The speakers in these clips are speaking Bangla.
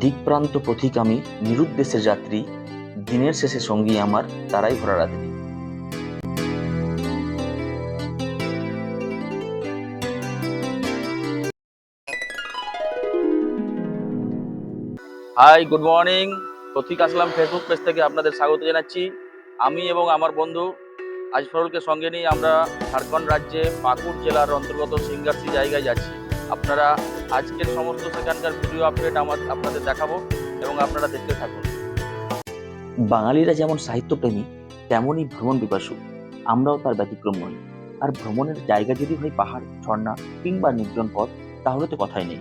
দিকপ্রান্ত পথিক-আমি নিরুদ্দেশের যাত্রী, দিনের শেষে সঙ্গী আমার তারাই ভরা রাত্রি। হাই গুড মর্নিং পথিক আসলাম ফেসবুক পেজ থেকে আপনাদের স্বাগত জানাচ্ছি। আমি এবং আমার বন্ধু আজফরুলকে সঙ্গে নিয়ে আমরা ঝাড়খণ্ড রাজ্যে পাকুড় জেলার অন্তর্গত সিঙ্গারসি জায়গায় যাচ্ছি। আপনারা আজকের সমস্ত সেখানকার ভিডিও আপডেট আমার আপনাদের দেখাবো এবং আপনারা দেখতে থাকুন। বাঙালিরা যেমন সাহিত্যপ্রেমী, তেমনই ভ্রমণ পিপাসু আমরাও তার ব্যতিক্রম নই। আর ভ্রমণের জায়গা যদি হয় পাহাড়, ঝর্ণা কিংবা নির্জন পথ, তাহলে তো কথাই নেই।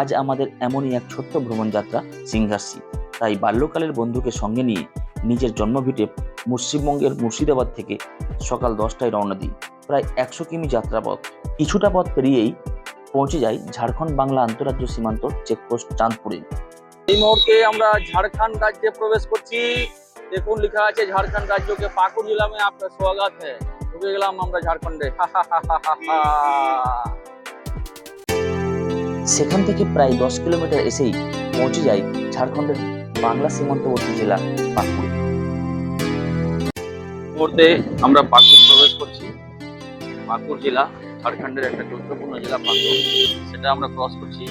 আজ আমাদের এমনই এক ছোট্ট ভ্রমণ যাত্রা সিংহাসি। তাই বাল্যকালের বন্ধুকে সঙ্গে নিয়ে নিজের জন্মভিটে পশ্চিমবঙ্গের মুর্শিদাবাদ থেকে সকাল দশটায় রওনা দিই। প্রায় একশো কিমি যাত্রাপথ। কিছুটা পথ পেরিয়েই পৌঁছে যাই ঝাড়খণ্ড বাংলা আন্তঃরাজ্য সীমান্ত চেকপোস্ট চাঁদপুরে। এই মুহূর্তে আমরা ঝাড়খণ্ড রাজ্যে প্রবেশ করছি। দেখুন লেখা আছে ঝাড়খণ্ড রাজ্যকে পাকুড় জেলা মে আপনার স্বাগত হ্যাঁ ঢুকে গেলাম আমরা ঝাড়খণ্ডে। সেখান থেকে প্রায় দশ কিলোমিটার এসেই পৌঁছে যাই ঝাড়খণ্ডের বাংলা সীমান্তবর্তী জেলা পাকুড়। মুহূর্তে আমরা পাকুড় প্রবেশ করছি পাকুড় জেলা। ঝাড়খণ্ডের একটা গুরুত্বপূর্ণ জেলা পাকুড় সেটা আমরা ক্রস করছি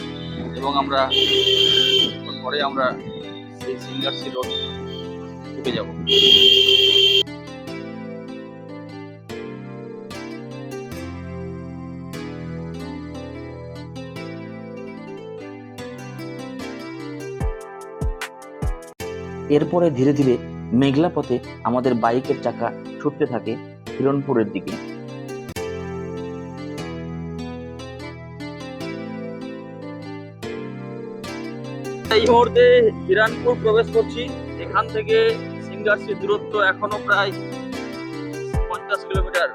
এবং আমরা পরে আমরা সেই সিঙ্গারসি রোড ঢুকে যাব। এরপরে ধীরে ধীরে মেঘলা পথে আমাদের বাইকের চাকা ছুটতে থাকে হিরণপুরের দিকে। এই মুহূর্তে হিরানপুর প্রবেশ করছি। এখান থেকে সিঙ্গারসির দূরত্ব এখনও প্রায় পঞ্চাশ কিলোমিটার।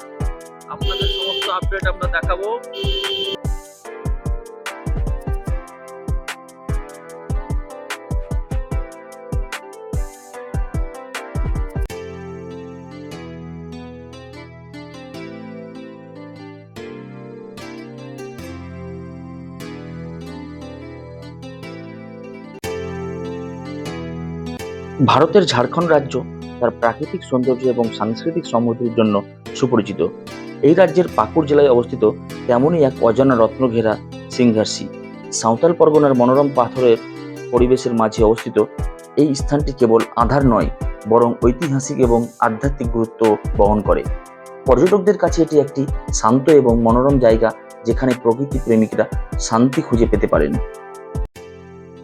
আপনাদের সমস্ত আপডেট আমরা দেখাবো। ভারতের ঝাড়খণ্ড রাজ্য তার প্রাকৃতিক সৌন্দর্য এবং সাংস্কৃতিক সমৃদ্ধির জন্য সুপরিচিত। এই রাজ্যের পাকুড় জেলায় অবস্থিত তেমনই এক অজানা রত্ন ঘেরা সিংহাসি। সাঁওতাল পরগনার মনোরম পাথরের পরিবেশের মাঝে অবস্থিত এই স্থানটি কেবল আধার নয়, বরং ঐতিহাসিক এবং আধ্যাত্মিক গুরুত্ব বহন করে। পর্যটকদের কাছে এটি একটি শান্ত এবং মনোরম জায়গা, যেখানে প্রকৃতি প্রেমিকরা শান্তি খুঁজে পেতে পারেন।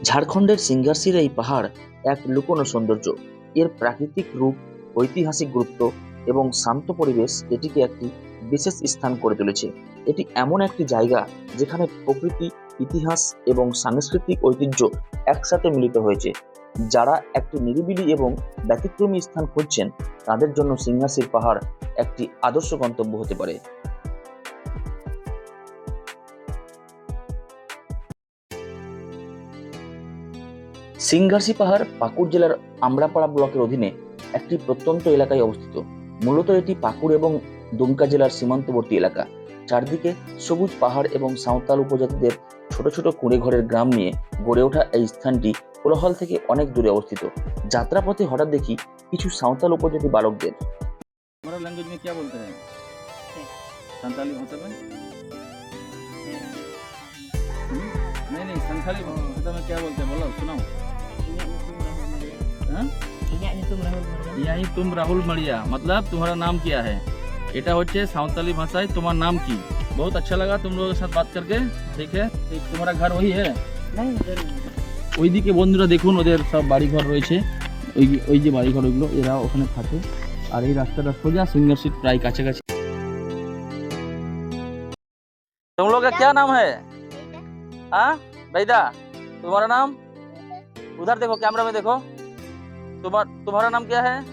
ঝাড়খণ্ডের সিঙ্গাসির এই পাহাড় এক লুকোনো সৌন্দর্য। এর প্রাকৃতিক রূপ, ঐতিহাসিক গুরুত্ব এবং শান্ত পরিবেশ এটিকে একটি বিশেষ স্থান করে তুলেছে। এটি এমন একটি জায়গা যেখানে প্রকৃতি, ইতিহাস এবং সাংস্কৃতিক ঐতিহ্য একসাথে মিলিত হয়েছে। যারা একটি নিরিবিলি এবং ব্যতিক্রমী স্থান খুঁজছেন, তাদের জন্য সিংহাসির পাহাড় একটি আদর্শ গন্তব্য হতে পারে। সিংঘাসি পাহাড় পাকুড় জেলার আমরাপাড়া ব্লকের অধীনে একটি প্রত্যন্ত এলাকায় অবস্থিত মূলত এটি পাকুড় এবং দুমকা জেলার সীমান্তবর্তী এলাকা চারদিকে সবুজ পাহাড় এবং সাঁওতাল উপজাতিদের ছোট ছোট কুঁড়ে ঘরের গ্রাম নিয়ে গড়ে ওঠা এই স্থানটি কোলাহল থেকে অনেক দূরে অবস্থিত যাত্রাপথে হঠাৎ দেখি কিছু সাঁওতাল উপজাতি বালকদের हमारा लैंग्वेज में क्या बोलते हैं संताली भाषा में हम्म? नहीं नहीं संथाली भाषा में क्या बोलते हैं बोलो सुनाओ हाँ? यही तुम राहुल मड़िया मतलब तुम्हारा नाम क्या है এটা হচ্ছে সাঁওতালি ভাষায় তোমার নাম কি बहुत अच्छा लगा तुम लोगों के साथ बात करके ठीक है ठीक, तुम्हारा घर वही है ওইদিকে বন্ধুরা দেখুন ওদের সব বাড়িঘর রয়েছে ওই ওই যে বাড়িঘর ওইগুলো এরা ওখানে থাকে আর এই রাস্তাটা সোজা সিঙ্গার সিট প্রায় কাছাকাছি तुम लोग का क्या नाम है हाँ बैदा तुम्हारा नाम उधर देखो कैमरा में देखो तुम्हारा तुम्हारा नाम क्या है?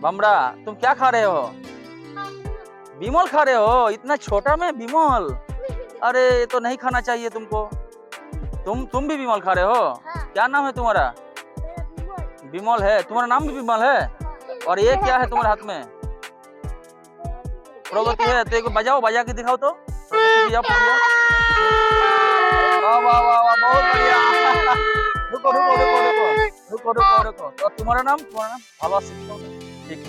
बमरा तुम क्या खा रहे हो? बिमल खा रहे हो? इतना छोटा में बिमल? अरे ये तो नहीं खाना चाहिए तुमको। तुम तुम भी बिमल खा रहे हो? हाँ। क्या नाम है तुम्हारा? बिमल। है। तुम्हारा नाम भी बिमल है? और ये क्या है तुम्हारे हाथ में? प्रगति है। तो एक बजाओ बजा के दिखाओ तो। वाह वाह वाह बहुत बढ़िया। রুকো রুকো রুকো তো তোমার নাম তোমার নাম ভালো আছি ঠিক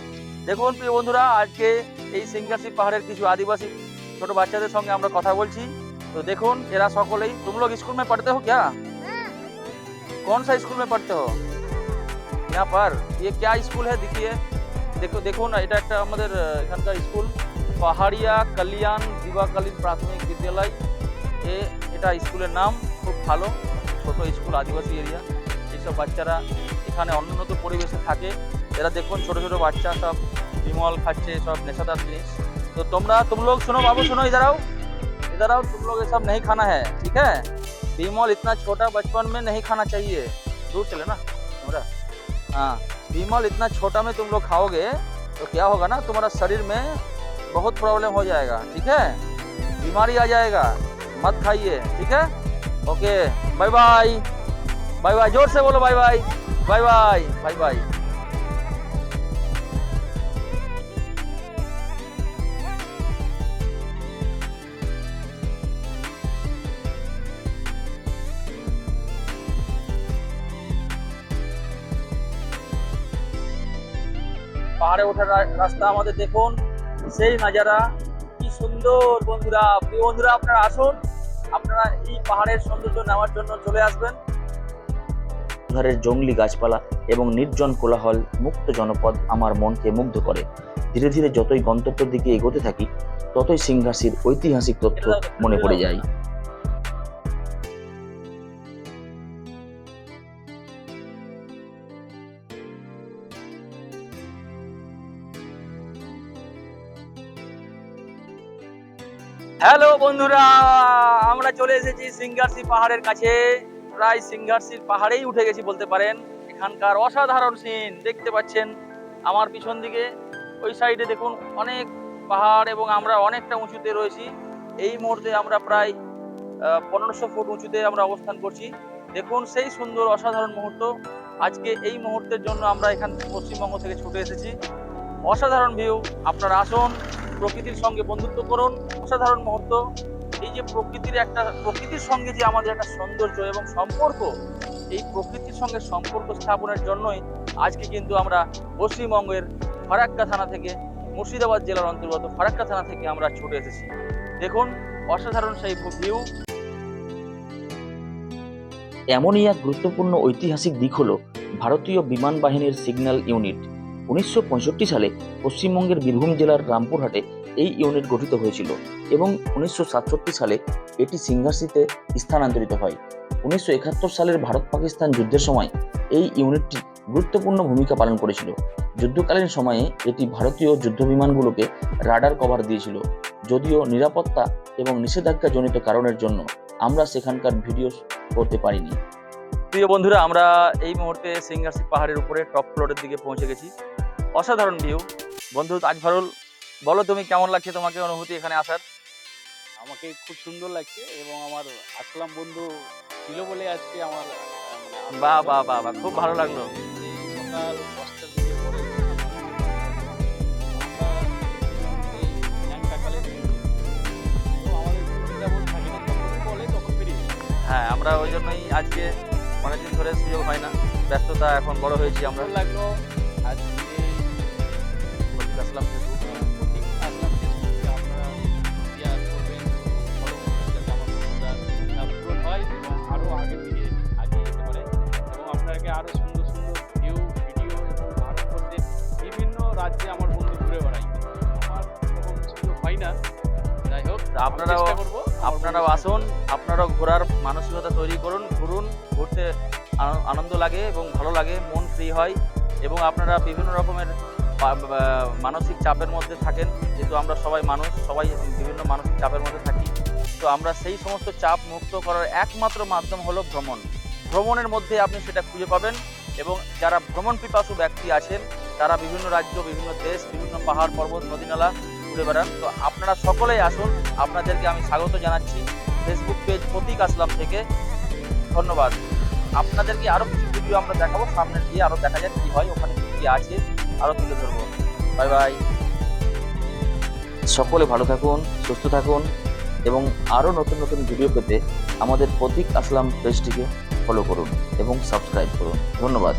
দেখুন প্রিয় বন্ধুরা আজকে এই সিংহাসি পাহাড়ের কিছু আদিবাসী ছোট বাচ্চাদের সঙ্গে আমরা কথা বলছি তো দেখুন এরা সকলেই तुम लोग स्कूल में पढ़ते हो क्या कौन सा स्कूल में पढ़ते हो यहाँ पर ये क्या स्कूल है देखिए দেখো দেখুন এটা একটা আমাদের আহ, এখানকার স্কুল পাহাড়িয়া কল্যাণ দিবাকালীন প্রাথমিক বিদ্যালয় এ এটা স্কুলের নাম খুব ভালো ছোট স্কুল আদিবাসী এরিয়া এইসব বাচ্চারা এখানে অনুন্নত পরিবেশে থাকে এরা দেখুন ছোট ছোট বাচ্চা সব বিমল খাচ্ছে সব নেশাদার জিনিস তো তোমরা तुम लोग सुनो बाबू सुनो इधर आओ इधर आओ तुम लोग ये सब नहीं खाना है ठीक है बीमल इतना छोटा बचपन में नहीं खाना चाहिए दूर चले ना तुम्हारा हाँ बीमल इतना छोटा में तुम लोग खाओगे तो क्या होगा ना तुम्हारा शरीर में बहुत प्रॉब्लम हो जाएगा ठीक है बीमारी आ जाएगा मत खाइए ठीक है okay bye bye bye bye जोर से बोलो bye bye bye bye bye bye. পাহাড়ে ওঠার রাস্তা আমাদের দেখুন, সেই নাজারা কি সুন্দর বন্ধুরা। বন্ধুরা, আপনারা আসুন। আপনারা এই পাহাড়ের সৌন্দর্য নেওয়ার জন্য চলে আসবেন। ধারের জঙ্গলি গাছপালা এবং নির্জন কোলাহল মুক্ত জনপদ আমার মনকে মুগ্ধ করে। ধীরে ধীরে যতই গন্তব্যের দিকে এগোতে থাকি, ততই সিংহাসির ঐতিহাসিক তথ্য মনে পড়ে যায়। হ্যালো বন্ধুরা, আমরা চলে এসেছি সিঙ্গারসি পাহাড়ের কাছে। প্রায় সিঙ্গারসির পাহাড়েই উঠে গেছি বলতে পারেন। এখানকার অসাধারণ সিন দেখতে পাচ্ছেন আমার পিছন দিকে। ওই সাইডে দেখুন অনেক পাহাড় এবং আমরা অনেকটা উঁচুতে রয়েছি। এই মুহূর্তে আমরা প্রায় পনেরোশো ফুট উঁচুতে আমরা অবস্থান করছি। দেখুন সেই সুন্দর অসাধারণ মুহূর্ত। আজকে এই মুহূর্তের জন্য আমরা এখান পশ্চিমবঙ্গ থেকে ছুটে এসেছি। অসাধারণ ভিউ আপনারা আসুন, প্রকৃতির সঙ্গে বন্ধুত্ব করুন। অসাধারণ মুহূর্ত। এই যে প্রকৃতির একটা, প্রকৃতির সঙ্গে যে আমাদের একটা সৌন্দর্য এবং সম্পর্ক, এই প্রকৃতির সঙ্গে সম্পর্ক স্থাপনের জন্যই আজকে কিন্তু আমরা পশ্চিমবঙ্গের ফারাক্কা থানা থেকে মুর্শিদাবাদ জেলার অন্তর্গত ফারাক্কা থানা থেকে আমরা ছুটে এসেছি। দেখুন, অসাধারণ সেই ভিউ এমনই এক গুরুত্বপূর্ণ ঐতিহাসিক দিক হলো ভারতীয় বিমান বাহিনীর সিগন্যাল ইউনিট উনিশশো পঁয়ষট্টি সালে পশ্চিমবঙ্গের বীরভূম জেলার রামপুরহাটে এই ইউনিট গঠিত হয়েছিল এবং উনিশশো সাতষট্টি সালে এটি সিংহাসিতে স্থানান্তরিত হয়। উনিশশো একাত্তর সালের ভারত পাকিস্তান যুদ্ধের সময় এই ইউনিটটি গুরুত্বপূর্ণ ভূমিকা পালন করেছিল। যুদ্ধকালীন সময়ে এটি ভারতীয় যুদ্ধবিমানগুলোকে রাডার কভার দিয়েছিল, যদিও নিরাপত্তা এবং নিষেধাজ্ঞাজনিত কারণের জন্য আমরা সেখানকার ভিডিও করতে পারিনি। প্রিয় বন্ধুরা, আমরা এই মুহূর্তে সিংহাসি পাহাড়ের উপরে টপ ফ্লোরের দিকে পৌঁছে গেছি। অসাধারণ ভিউ বন্ধু তাজভারুল বলো তুমি কেমন লাগছে তোমাকে অনুভূতি এখানে আসার? আমাকে খুব সুন্দর লাগছে এবং আমার আসলাম বন্ধু ছিল বলে আজকে আমার বাহ বাহ বাহ বাহ খুব ভালো লাগল। সকাল দিকে পরে। হ্যাঁ আমরা ওই জন্যই আজকে অনেকদিন ধরে সুযোগ হয় না। ব্যস্ততা এখন বড় হয়েছি আমরা। লাগল। আজকে আসলাম আরও সুন্দর সুন্দর ভিউ ভিডিও এবং ভারতবর্ষের বিভিন্ন রাজ্যে আমার বন্ধু ঘুরে বেড়াই আমার তখন সুযোগ হয় না যাই হোক আপনারাও আপনারাও আসুন আপনারাও ঘোরার মানসিকতা তৈরি করুন ঘুরুন ঘুরতে আনন্দ লাগে এবং ভালো লাগে মন ফ্রি হয় এবং আপনারা বিভিন্ন রকমের মানসিক চাপের মধ্যে থাকেন যেহেতু আমরা সবাই মানুষ সবাই বিভিন্ন মানসিক চাপের মধ্যে থাকি। তো আমরা সেই সমস্ত চাপ মুক্ত করার একমাত্র মাধ্যম হলো ভ্রমণ। ভ্রমণের মধ্যে আপনি সেটা খুঁজে পাবেন এবং যারা ভ্রমণ পিপাসু ব্যক্তি আছেন, তারা বিভিন্ন রাজ্য, বিভিন্ন দেশ, বিভিন্ন পাহাড়, পর্বত, নদীনালা ঘুরে বেড়ান। তো আপনারা সকলেই আসুন, আপনাদেরকে আমি স্বাগত জানাচ্ছি ফেসবুক পেজ প্রতীক আসলাম থেকে। ধন্যবাদ। আপনাদেরকে আরও কিছু ভিডিও আমরা দেখাবো, সামনে দিয়ে আরও দেখা যাক কি হয়, ওখানে কি কি আছে আরও তুলে ধরবো। Bye bye. সকলে ভালো থাকুন, সুস্থ থাকুন এবং আরও নতুন নতুন ভিডিও পেতে আমাদের প্রতীক আসলাম পেজটিকে ফলো করুন এবং সাবস্ক্রাইব করুন। ধন্যবাদ।